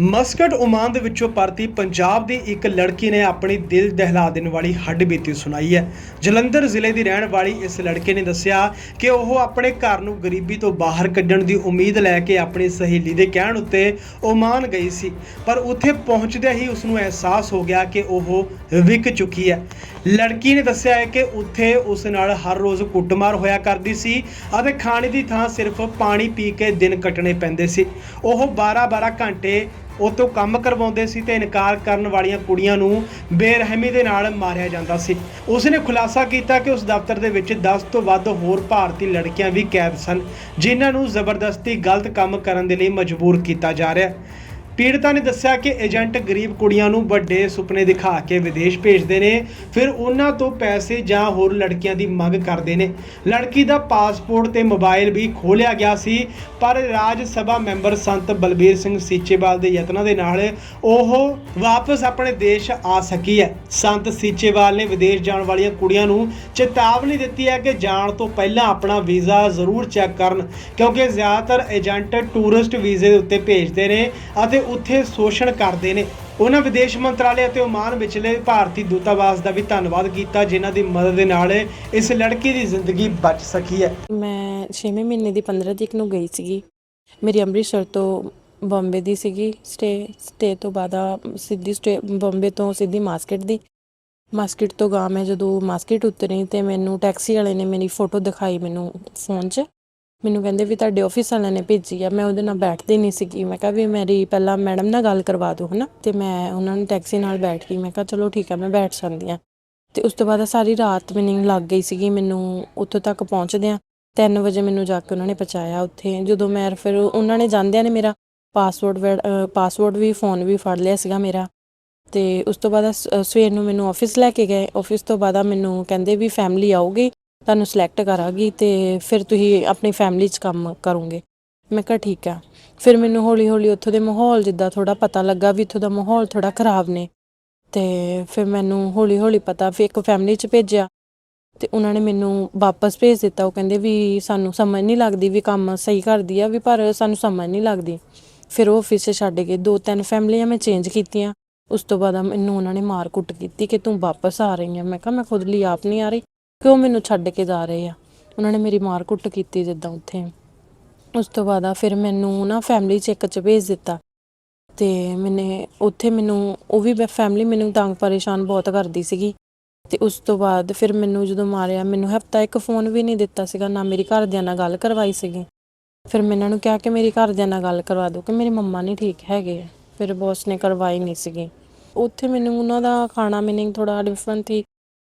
Muscat Oman ਦੇ ਵਿੱਚੋਂ ਪਰਤੀ ਪੰਜਾਬ ਦੀ ਇੱਕ ਲੜਕੀ ਨੇ ਆਪਣੀ ਦਿਲ ਦਹਿਲਾ ਦੇਣ ਵਾਲੀ ਹੱਡਬੀਤੀ ਸੁਣਾਈ ਹੈ। ਜਲੰਧਰ ਜ਼ਿਲ੍ਹੇ ਦੀ ਰਹਿਣ ਵਾਲੀ ਇਸ ਲੜਕੇ ਨੇ ਦੱਸਿਆ ਕਿ ਉਹ ਆਪਣੇ ਘਰ ਨੂੰ ਗਰੀਬੀ ਤੋਂ ਬਾਹਰ ਕੱਢਣ ਦੀ ਉਮੀਦ ਲੈ ਕੇ ਆਪਣੀ ਸਹੇਲੀ ਦੇ ਕਹਿਣ ਉੱਤੇ ਓਮਾਨ ਗਈ ਸੀ, ਪਰ ਉੱਥੇ ਪਹੁੰਚਦਿਆਂ ਹੀ ਉਸ ਨੂੰ ਅਹਿਸਾਸ ਹੋ ਗਿਆ ਕਿ ਉਹ ਵਿਕ ਚੁੱਕੀ ਹੈ। ਲੜਕੀ ਨੇ ਦੱਸਿਆ ਹੈ ਕਿ ਉੱਥੇ ਉਸ ਨਾਲ ਹਰ ਰੋਜ਼ ਕੁੱਟਮਾਰ ਹੋਇਆ ਕਰਦੀ ਸੀ ਅਤੇ ਖਾਣੇ ਦੀ ਥਾਂ ਸਿਰਫ ਪਾਣੀ ਪੀ ਕੇ ਦਿਨ ਕੱਟਣੇ ਪੈਂਦੇ ਸੀ। ਉਹ 12-12 ਘੰਟੇ ਉਹ ਤੋਂ ਕੰਮ ਕਰਵਾਉਂਦੇ ਸੀ ਤੇ ਇਨਕਾਰ ਕਰਨ ਵਾਲੀਆਂ ਕੁੜੀਆਂ ਨੂੰ ਬੇਰਹਿਮੀ ਦੇ ਨਾਲ ਮਾਰਿਆ ਜਾਂਦਾ ਸੀ। ਉਸ ਨੇ ਖੁਲਾਸਾ ਕੀਤਾ ਕਿ ਉਸ ਦਫ਼ਤਰ ਦੇ ਵਿੱਚ 10 ਤੋਂ ਵੱਧ ਹੋਰ ਭਾਰਤੀ ਲੜਕੀਆਂ ਵੀ ਕੈਦ ਸਨ, ਜਿਨ੍ਹਾਂ ਨੂੰ ਜ਼ਬਰਦਸਤੀ ਗਲਤ ਕੰਮ ਕਰਨ ਦੇ ਲਈ ਮਜਬੂਰ ਕੀਤਾ ਜਾ ਰਿਹਾ ਪੀੜਤਾ ਨੇ ਦੱਸਿਆ ਕਿ ਏਜੰਟ ਗਰੀਬ ਕੁੜੀਆਂ ਨੂੰ ਵੱਡੇ ਸੁਪਨੇ ਦਿਖਾ ਕੇ ਵਿਦੇਸ਼ ਭੇਜਦੇ ਨੇ, ਫਿਰ ਉਹਨਾਂ ਤੋਂ ਪੈਸੇ ਜਾਂ ਹੋਰ ਲੜਕੀਆਂ ਦੀ ਮੰਗ ਕਰਦੇ ਨੇ। ਲੜਕੀ ਦਾ ਪਾਸਪੋਰਟ ਤੇ ਮੋਬਾਈਲ ਵੀ ਖੋਲਿਆ ਗਿਆ ਸੀ, ਪਰ ਰਾਜ ਸਭਾ ਮੈਂਬਰ ਸੰਤ ਬਲਬੀਰ ਸਿੰਘ ਸੀਚੇਵਾਲ ਦੇ ਯਤਨਾਂ ਦੇ ਨਾਲ ਉਹ ਵਾਪਸ ਆਪਣੇ ਦੇਸ਼ ਆ ਸਕੀ ਹੈ। ਸੰਤ ਸੀਚੇਵਾਲ ਨੇ ਵਿਦੇਸ਼ ਜਾਣ ਵਾਲੀਆਂ ਕੁੜੀਆਂ ਨੂੰ ਚੇਤਾਵਨੀ ਦਿੱਤੀ ਹੈ ਕਿ ਜਾਣ ਤੋਂ ਪਹਿਲਾਂ ਆਪਣਾ ਵੀਜ਼ਾ ਜ਼ਰੂਰ ਚੈੱਕ ਕਰਨ, ਕਿਉਂਕਿ ਜ਼ਿਆਦਾਤਰ ਏਜੰਟ ਟੂਰਿਸਟ ਵੀਜ਼ੇ ਦੇ ਉੱਤੇ ਭੇਜਦੇ ਨੇ ਅਤੇ ਉੱਥੇ ਸ਼ੋਸ਼ਣ ਕਰਦੇ ਨੇ। ਉਹਨਾਂ ਵਿਦੇਸ਼ ਮੰਤਰਾਲੇ ਅਤੇ ਓਮਾਨ ਵਿਚਲੇ ਭਾਰਤੀ ਦੂਤਾਵਾਸ ਦਾ ਵੀ ਧੰਨਵਾਦ ਕੀਤਾ, ਜਿਨ੍ਹਾਂ ਦੀ ਮਦਦ ਦੇ ਨਾਲ ਇਸ ਲੜਕੀ ਦੀ ਜ਼ਿੰਦਗੀ ਬਚ ਸਕੀ ਹੈ। ਮੈਂ 6ਵੇਂ ਮਹੀਨੇ ਦੀ 15 ਤਰੀਕ ਨੂੰ ਗਈ ਸੀਗੀ। ਮੇਰੀ ਅੰਮ੍ਰਿਤਸਰ ਤੋਂ ਬੰਬੇ ਦੀ ਸੀਗੀ। ਸਟੇ ਸਟੇ ਤੋਂ ਬਾਅਦ ਸਿੱਧੀ ਸਟੇ, ਬੰਬੇ ਤੋਂ ਸਿੱਧੀ ਮਾਸਕਟ ਦੀ। ਮਾਸਕਟ ਤੋਂ ਗਾਂ ਮੈਂ ਜਦੋਂ ਮਾਸਕਟ ਉਤਰੀ ਤੇ ਮੈਨੂੰ ਟੈਕਸੀ ਵਾਲੇ ਨੇ ਮੇਰੀ ਫੋਟੋ ਦਿਖਾਈ ਮੈਨੂੰ ਫੋਨ 'ਚ। ਮੈਨੂੰ ਕਹਿੰਦੇ ਵੀ ਤੁਹਾਡੇ ਆਫਿਸ ਵਾਲਿਆਂ ਨੇ ਭੇਜੀ ਆ, ਮੈਂ ਉਹਦੇ ਨਾਲ ਬੈਠਦੀ ਨਹੀਂ ਸੀਗੀ। ਮੈਂ ਕਿਹਾ ਵੀ ਮੇਰੀ ਪਹਿਲਾਂ ਮੈਡਮ ਨਾਲ ਗੱਲ ਕਰਵਾ ਦਿਓ, ਹਨਾ? ਤੇ ਮੈਂ ਉਹਨਾਂ ਨੂੰ ਟੈਕਸੀ ਨਾਲ ਬੈਠ ਗਈ। ਮੈਂ ਕਿਹਾ, ਚਲੋ ਠੀਕ ਆ, ਮੈਂ ਬੈਠ ਜਾਂਦੀ ਆ। ਤੇ ਉਸ ਤੋਂ ਬਾਅਦ ਸਾਰੀ ਰਾਤ ਮੈਨੂੰ ਲੱਗ ਗਈ ਸੀਗੀ, ਮੈਨੂੰ ਉੱਥੋਂ ਤੱਕ ਪਹੁੰਚਦਿਆਂ 3 ਵਜੇ ਮੈਨੂੰ ਜਾ ਕੇ ਉਹਨਾਂ ਨੇ ਪਹੁੰਚਾਇਆ ਉੱਥੇ। ਜਦੋਂ ਮੈਂ ਫਿਰ ਉਹਨਾਂ ਨੇ ਜਾਂਦਿਆਂ ਨੇ ਮੇਰਾ ਪਾਸਵਰਡ ਪਾਸਵਰਡ ਵੀ ਫੋਨ ਵੀ ਫੜ ਲਿਆ ਸੀਗਾ ਮੇਰਾ। ਤੇ ਉਸ ਤੋਂ ਬਾਅਦ ਸਵੇਰ ਨੂੰ ਮੈਨੂੰ ਆਫਿਸ ਲੈ ਕੇ ਗਏ। ਆਫਿਸ ਤੋਂ ਬਾਅਦ ਆ ਮੈਨੂੰ ਕਹਿੰਦੇ ਵੀ ਫੈਮਿਲੀ ਆਊਗੀ। ਤੁਹਾਨੂੰ ਸਿਲੈਕਟ ਕਰਾਂਗੀ ਤੇ ਫਿਰ ਤੁਸੀਂ ਆਪਣੀ ਫੈਮਿਲੀ 'ਚ ਕੰਮ ਕਰੋਗੇ। ਮੈਂ ਕਿਹਾ ਠੀਕ ਆ। ਫਿਰ ਮੈਨੂੰ ਹੌਲੀ ਹੌਲੀ ਉੱਥੋਂ ਦੇ ਮਾਹੌਲ ਜਿੱਦਾਂ ਥੋੜਾ ਪਤਾ ਲੱਗਾ ਵੀ ਇੱਥੋਂ ਦਾ ਮਾਹੌਲ ਥੋੜਾ ਖਰਾਬ ਨੇ। ਤੇ ਫਿਰ ਮੈਨੂੰ ਹੌਲੀ ਹੌਲੀ ਪਤਾ ਫਿਰ ਇੱਕ ਫੈਮਿਲੀ 'ਚ ਭੇਜਿਆ ਤੇ ਉਹਨਾਂ ਨੇ ਮੈਨੂੰ ਵਾਪਸ ਭੇਜ ਦਿੱਤਾ। ਉਹ ਕਹਿੰਦੇ ਵੀ ਸਾਨੂੰ ਸਮਝ ਨਹੀਂ ਲੱਗਦੀ ਵੀ ਕੰਮ ਸਹੀ ਕਰਦੀ ਆ ਵੀ ਪਰ ਸਾਨੂੰ ਸਮਝ ਨਹੀਂ ਲੱਗਦੀ। ਫਿਰ ਉਹ ਆਫਿਸ 'ਚ ਛੱਡ ਕੇ ਦੋ ਤਿੰਨ ਫੈਮਲੀਆਂ ਮੈਂ ਚੇਂਜ ਕੀਤੀਆਂ। ਉਸ ਤੋਂ ਬਾਅਦ ਮੈਨੂੰ ਉਹਨਾਂ ਨੇ ਮਾਰ ਕੁੱਟ ਕੀਤੀ ਕਿ ਤੂੰ ਵਾਪਸ ਆ ਰਹੀ ਆ। ਮੈਂ ਕਿਹਾ ਮੈਂ ਖੁਦ ਲਈ ਆਪ ਨਹੀਂ ਆ ਰਹੀ। ਕਿਉਂ ਮੈਨੂੰ ਛੱਡ ਕੇ ਜਾ ਰਹੇ ਆ? ਉਹਨਾਂ ਨੇ ਮੇਰੀ ਮਾਰ ਕੁੱਟ ਕੀਤੀ ਜਿੱਦਾਂ ਉੱਥੇ। ਉਸ ਤੋਂ ਬਾਅਦ ਆ ਫਿਰ ਮੈਨੂੰ ਨਾ ਫੈਮਿਲੀ 'ਚ ਇੱਕ 'ਚ ਭੇਜ ਦਿੱਤਾ। ਤੇ ਮੈਨੇ ਉੱਥੇ ਮੈਨੂੰ, ਉਹ ਵੀ ਫੈਮਿਲੀ ਮੈਨੂੰ ਤੰਗ ਪਰੇਸ਼ਾਨ ਬਹੁਤ ਕਰਦੀ ਸੀਗੀ। ਤੇ ਉਸ ਤੋਂ ਬਾਅਦ ਫਿਰ ਮੈਨੂੰ ਜਦੋਂ ਮਾਰਿਆ, ਮੈਨੂੰ ਹਫਤਾ ਇੱਕ ਫੋਨ ਵੀ ਨਹੀਂ ਦਿੱਤਾ ਸੀਗਾ, ਨਾ ਮੇਰੀ ਘਰਦਿਆਂ ਨਾਲ ਗੱਲ ਕਰਵਾਈ ਸੀਗੀ। ਫਿਰ ਮੈਂ ਇਹਨਾਂ ਨੂੰ ਕਿਹਾ ਕਿ ਮੇਰੀ ਘਰਦਿਆਂ ਨਾਲ ਗੱਲ ਕਰਵਾ ਦਿਓ, ਕਿ ਮੇਰੀ ਮੰਮਾ ਨਹੀਂ ਠੀਕ ਹੈਗੇ ਫਿਰ ਬੌਸ ਨੇ ਕਰਵਾਈ ਨਹੀਂ ਸੀਗੀ। ਉੱਥੇ ਮੈਨੂੰ ਉਹਨਾਂ ਦਾ ਖਾਣਾ ਮੀਨਿੰਗ ਥੋੜਾ ਡਿਫਰੈਂਟ ਸੀ।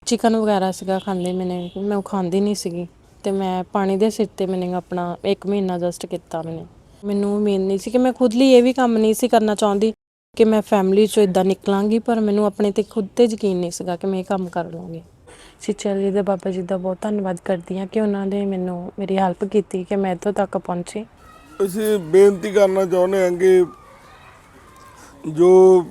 ਚਿਕਨ ਵਗੈਰਾ ਸੀਗਾ ਖਾਂਦੇ ਮੈਨੇ, ਮੈਂ ਉਹ ਖਾਂਦੀ ਨਹੀਂ ਸੀਗੀ ਤੇ ਮੈਂ ਪਾਣੀ ਦੇ ਸਿਰ ਤੇ ਮੈਨੇ ਆਪਣਾ 1 ਮਹੀਨਾ ਜਸਟ ਕੀਤਾ ਮੈਨੇ। ਮੈਨੂੰ ਉਮੀਦ ਨਹੀਂ ਸੀ ਕਿ ਮੈਂ ਖੁਦ ਲਈ ਇਹ ਵੀ ਕੰਮ ਨਹੀਂ ਸੀ ਕਰਨਾ ਚਾਹੁੰਦੀ ਕਿ ਮੈਂ ਫੈਮਿਲੀ ਚੋਂ ਇਦਾਂ ਨਿਕਲਾਂਗੀ, ਪਰ ਮੈਨੂੰ ਆਪਣੇ ਤੇ ਖੁਦ ਤੇ ਯਕੀਨ ਨਹੀਂ ਸੀਗਾ ਕਿ ਮੈਂ ਇਹ ਕੰਮ ਕਰ ਲਵਾਂਗੀ। ਸਿੱਚਲ ਜੀ ਦੇ ਬਾਬਾ ਜੀ ਦਾ ਬਹੁਤ ਧੰਨਵਾਦ ਕਰਦੀ ਹਾਂ ਕਿ ਉਹਨਾਂ ਨੇ ਮੈਨੂੰ ਮੇਰੀ ਹੈਲਪ ਕੀਤੀ ਕਿ ਮੈਂ ਇੱਥੋਂ ਤੱਕ ਪਹੁੰਚੀ। ਅਸੀਂ ਬੇਨਤੀ ਕਰਨਾ ਚਾਹੁੰਦੇ ਹਾਂ ਕਿ ਜੋ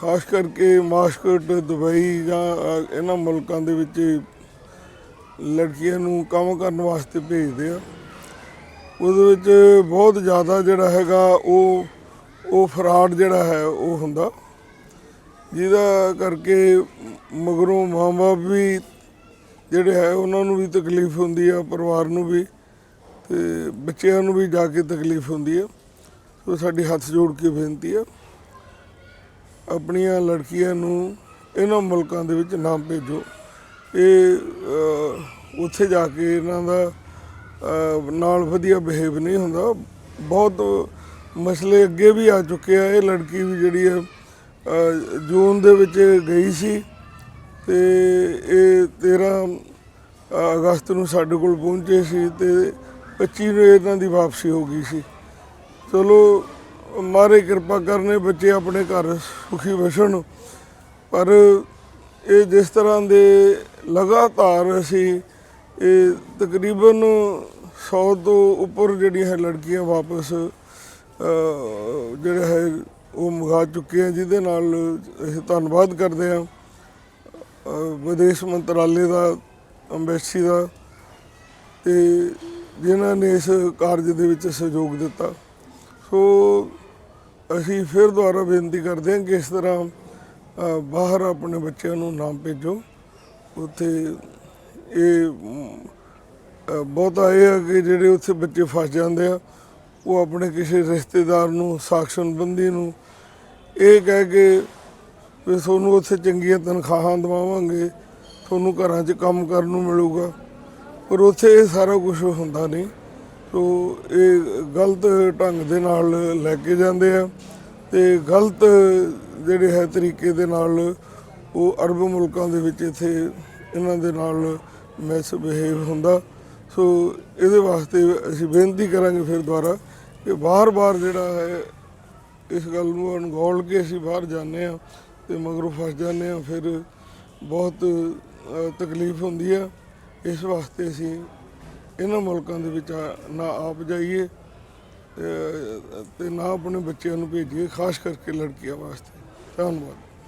ਖਾਸ ਕਰਕੇ ਮਾਸਕਟ, ਦੁਬਈ ਜਾਂ ਇਹਨਾਂ ਮੁਲਕਾਂ ਦੇ ਵਿੱਚ ਲੜਕੀਆਂ ਨੂੰ ਕੰਮ ਕਰਨ ਵਾਸਤੇ ਭੇਜਦੇ ਆ। ਉਹਦੇ ਵਿੱਚ ਬਹੁਤ ਜ਼ਿਆਦਾ ਜਿਹੜਾ ਹੈਗਾ ਉਹ ਉਹ ਫਰਾਡ ਜਿਹੜਾ ਹੈ, ਉਹ ਹੁੰਦਾ। ਜਿਹਦਾ ਕਰਕੇ ਮਗਰੋਂ ਮਾਂ-ਬਾਪ ਵੀ ਜਿਹੜੇ ਹੈ, ਉਹਨਾਂ ਨੂੰ ਵੀ ਤਕਲੀਫ ਹੁੰਦੀ ਆ, ਪਰਿਵਾਰ ਨੂੰ ਵੀ, ਤੇ ਬੱਚਿਆਂ ਨੂੰ ਵੀ ਜਾ ਕੇ ਤਕਲੀਫ ਹੁੰਦੀ ਆ। ਸੋ ਸਾਡੀ ਹੱਥ ਜੋੜ ਕੇ ਬੇਨਤੀ ਆ। ਆਪਣੀਆਂ ਲੜਕੀਆਂ ਨੂੰ ਇਹਨਾਂ ਮੁਲਕਾਂ ਦੇ ਵਿੱਚ ਨਾ ਭੇਜੋ। ਇਹ ਉੱਥੇ ਜਾ ਕੇ ਇਹਨਾਂ ਦਾ ਨਾਲ ਵਧੀਆ ਬਿਹੇਵ ਨਹੀਂ ਹੁੰਦਾ। ਬਹੁਤ ਮਸਲੇ ਅੱਗੇ ਵੀ ਆ ਚੁੱਕੇ ਆ। ਇਹ ਲੜਕੀ ਵੀ ਜਿਹੜੀ ਹੈ ਜੂਨ ਦੇ ਵਿੱਚ ਗਈ ਸੀ ਤੇ ਇਹ 13 ਅਗਸਤ ਨੂੰ ਸਾਡੇ ਕੋਲ ਪਹੁੰਚੇ ਸੀ ਤੇ 25 ਨੂੰ ਇਹਨਾਂ ਦੀ ਵਾਪਸੀ ਹੋ ਗਈ ਸੀ। ਚਲੋ ਮਾਰੇ ਕਿਰਪਾ ਕਰਨੇ ਬੱਚੇ ਆਪਣੇ ਘਰ ਸੁਖੀ ਵਸਣ। ਪਰ ਇਹ ਜਿਸ ਤਰ੍ਹਾਂ ਦੇ ਲਗਾਤਾਰ ਅਸੀਂ ਇਹ ਤਕਰੀਬਨ 100 ਤੋਂ ਉੱਪਰ ਜਿਹੜੀਆਂ ਹੈ ਲੜਕੀਆਂ ਵਾਪਸ ਜਿਹੜਾ ਹੈ, ਉਹ ਮੰਗਾ ਚੁੱਕੇ ਆ ਜਿਹਦੇ ਨਾਲ ਅਸੀਂ ਧੰਨਵਾਦ ਕਰਦੇ ਹਾਂ। ਵਿਦੇਸ਼ ਮੰਤਰਾਲੇ ਦਾ ਅੰਬੈਸੀ ਦਾ, ਤੇ ਜਿਨ੍ਹਾਂ ਨੇ ਇਸ ਕਾਰਜ ਦੇ ਵਿੱਚ ਸਹਿਯੋਗ ਦਿੱਤਾ। ਸੋ ਅਸੀਂ ਫਿਰ ਦੁਬਾਰਾ ਬੇਨਤੀ ਕਰਦੇ ਹਾਂ ਕਿ ਇਸ ਤਰ੍ਹਾਂ ਬਾਹਰ ਆਪਣੇ ਬੱਚਿਆਂ ਨੂੰ ਨਾ ਭੇਜੋ। ਉੱਥੇ ਇਹ ਬਹੁਤਾ ਇਹ ਹੈ ਕਿ ਜਿਹੜੇ ਉੱਥੇ ਬੱਚੇ ਫਸ ਜਾਂਦੇ ਆ, ਉਹ ਆਪਣੇ ਕਿਸੇ ਰਿਸ਼ਤੇਦਾਰ ਨੂੰ, ਸਾਖ ਸੰਬੰਧੀ ਨੂੰ ਇਹ ਕਹਿ ਕੇ ਵੀ ਤੁਹਾਨੂੰ ਉੱਥੇ ਚੰਗੀਆਂ ਤਨਖਾਹਾਂ ਦਵਾਵਾਂਗੇ, ਤੁਹਾਨੂੰ ਘਰਾਂ 'ਚ ਕੰਮ ਕਰਨ ਨੂੰ ਮਿਲੂਗਾ। ਪਰ ਉੱਥੇ ਇਹ ਸਾਰਾ ਕੁਝ ਹੁੰਦਾ ਨਹੀਂ। ਸੋ ਇਹ ਗਲਤ ਢੰਗ ਦੇ ਨਾਲ ਲੈ ਕੇ ਜਾਂਦੇ ਆ ਤੇ ਗਲਤ ਜਿਹੜੇ ਹੈ ਤਰੀਕੇ ਦੇ ਨਾਲ ਉਹ ਅਰਬ ਮੁਲਕਾਂ ਦੇ ਵਿੱਚ ਇੱਥੇ ਇਹਨਾਂ ਦੇ ਨਾਲ ਮਿਸ ਬਿਹੇਵ ਹੁੰਦਾ। ਸੋ ਇਹਦੇ ਵਾਸਤੇ ਅਸੀਂ ਬੇਨਤੀ ਕਰਾਂਗੇ ਫਿਰ ਦੁਬਾਰਾ ਕਿ ਬਾਰ-ਬਾਰ ਜਿਹੜਾ ਹੈ ਇਸ ਗੱਲ ਨੂੰ ਅਣਗੌਲ ਕੇ ਅਸੀਂ ਬਾਹਰ ਜਾਂਦੇ ਆ ਤੇ ਮਗਰੋਂ ਫਸ ਜਾਂਦੇ ਆ ਫਿਰ ਬਹੁਤ ਤਕਲੀਫ ਹੁੰਦੀ ਆ। ਇਸ ਵਾਸਤੇ ਅਸੀਂ ਇਹਨਾਂ ਮੁਲਕਾਂ ਦੇ ਵਿੱਚ ਨਾ ਆਪ ਜਾਈਏ ਤੇ- ਤੇ ਨਾ ਆਪਣੇ ਬੱਚਿਆਂ ਨੂੰ ਭੇਜੀਏ, ਖਾਸ ਕਰਕੇ ਲੜਕੀਆਂ ਵਾਸਤੇ। ਧੰਨਵਾਦ।